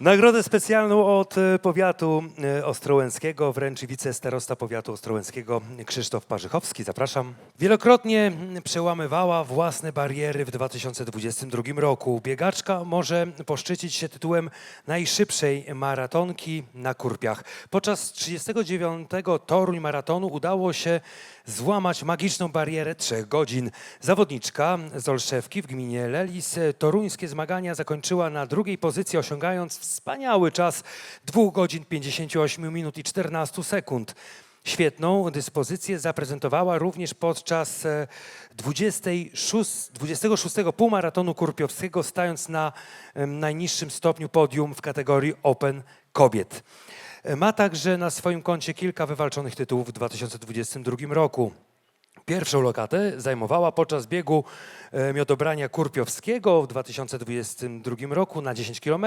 Nagrodę specjalną od e, powiatu e, ostrołęckiego wręczy wicestarosta powiatu ostrołęckiego Krzysztof Parzychowski. Zapraszam. Wielokrotnie mm, przełamywała własne bariery w 2022 roku. Biegaczka może poszczycić się tytułem najszybszej maratonki na Kurpiach. Podczas 39. Toruń maratonu udało się złamać magiczną barierę trzech godzin. Zawodniczka z Olszewki w gminie Lelis toruńskie zmagania zakończyła na drugiej pozycji, osiągając wspaniały czas 2 godzin 58 minut i 14 sekund. Świetną dyspozycję zaprezentowała również podczas e, 26, 26 półmaratonu kurpiowskiego, stając na najniższym stopniu podium w kategorii Open Kobiet. E, Ma także na swoim koncie kilka wywalczonych tytułów w 2022 roku. Pierwszą lokatę zajmowała podczas biegu e, miodobrania kurpiowskiego w 2022 roku na 10 km,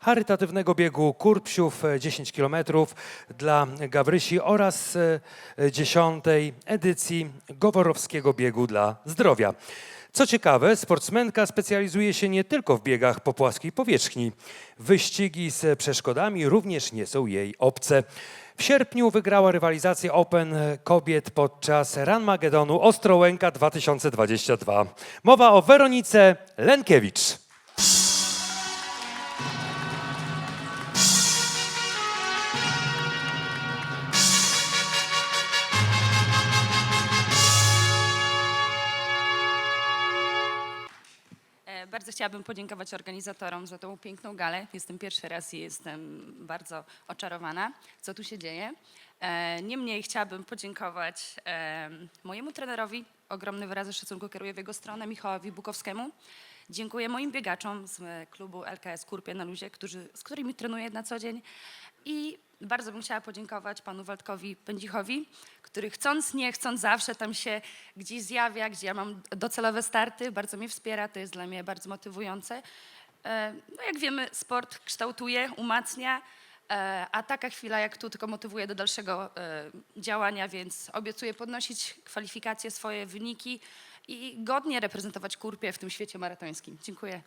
charytatywnego biegu Kurpsiów e, 10 km dla Gawrysi oraz e, e, 10. edycji Goworowskiego Biegu dla Zdrowia. Co ciekawe, sportsmenka specjalizuje się nie tylko w biegach po płaskiej powierzchni. Wyścigi z przeszkodami również nie są jej obce. W sierpniu wygrała rywalizację Open kobiet podczas Ranmagedonu Ostrołęka 2022. Mowa o Weronice Lenkiewicz. Bardzo chciałabym podziękować organizatorom za tą piękną galę. Jestem pierwszy raz i jestem bardzo oczarowana, co tu się dzieje. E, Niemniej chciałabym podziękować mojemu trenerowi. Ogromne wyrazy szacunku kieruję w jego stronę, Michałowi Bukowskiemu. Dziękuję moim biegaczom z e, klubu LKS Kurpie na Luzie, którzy, z którymi trenuję na co dzień. I bardzo bym chciała podziękować panu Waldkowi Pędzichowi, który chcąc, nie chcąc zawsze tam się gdzieś zjawia, gdzie ja mam docelowe starty, bardzo mnie wspiera, to jest dla mnie bardzo motywujące. E, No jak wiemy, sport kształtuje, umacnia, e, a taka chwila jak tu tylko motywuje do dalszego działania, więc obiecuję podnosić kwalifikacje, swoje wyniki i godnie reprezentować Kurpie w tym świecie maratońskim. Dziękuję.